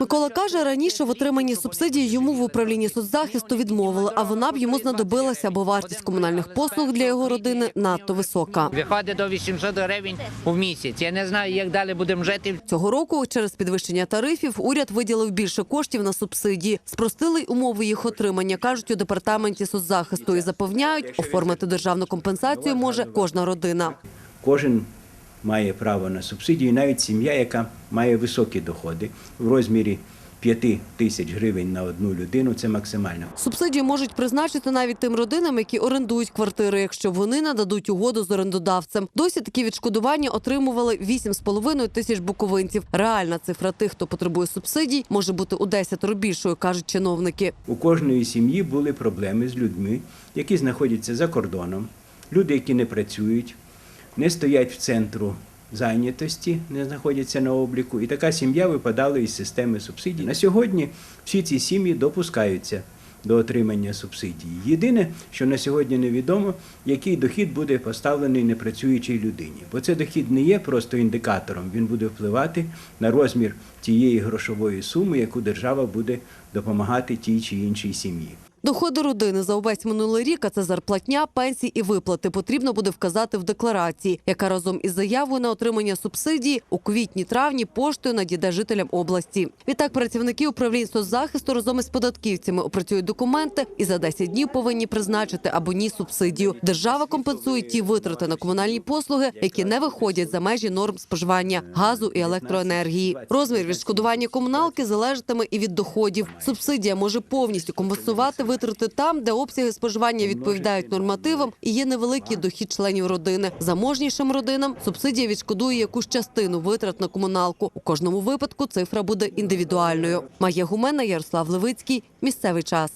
Микола каже, раніше в отриманні субсидії йому в управлінні соцзахисту відмовили, а вона б йому знадобилася, бо вартість комунальних послуг для його родини надто висока. Виходить до 800 гривень у місяць. Я не знаю, як далі будемо жити. Цього року через підвищення тарифів уряд виділив більше коштів на субсидії. Спростили й умови їх отримання, кажуть у департаменті соцзахисту і запевняють, оформити державну компенсацію може кожна родина. Кожен має право на субсидію, навіть сім'я, яка має високі доходи в розмірі 5 тисяч гривень на одну людину. Це максимально. Субсидію можуть призначити навіть тим родинам, які орендують квартири, якщо вони нададуть угоду з орендодавцем. Досі такі відшкодування отримували 8,5 тисяч буковинців. Реальна цифра тих, хто потребує субсидій, може бути у 10 більшою, кажуть чиновники. У кожної сім'ї були проблеми з людьми, які знаходяться за кордоном, люди, які не працюють, не стоять в центру зайнятості, не знаходяться на обліку. І така сім'я випадала із системи субсидій. На сьогодні всі ці сім'ї допускаються до отримання субсидій. Єдине, що на сьогодні невідомо, який дохід буде поставлений непрацюючій людині. Бо це дохід не є просто індикатором, він буде впливати на розмір тієї грошової суми, яку держава буде допомагати тій чи іншій сім'ї. Доходи родини за увесь минулий рік, а це зарплатня, пенсії і виплати, потрібно буде вказати в декларації, яка разом із заявою на отримання субсидії у квітні-травні поштою надійде жителям області. Відтак працівники управлінь соцзахисту разом із податківцями опрацюють документи і за 10 днів повинні призначити або ні субсидію. Держава компенсує ті витрати на комунальні послуги, які не виходять за межі норм споживання газу і електроенергії. Розмір відшкодування комуналки залежатиме і від доходів. Субсидія може повністю компенсувати витрати там, де обсяги споживання відповідають нормативам і є невеликий дохід членів родини. Заможнішим родинам субсидія відшкодує якусь частину витрат на комуналку. У кожному випадку цифра буде індивідуальною. Має гумена Ярослав Левицький. Місцевий час.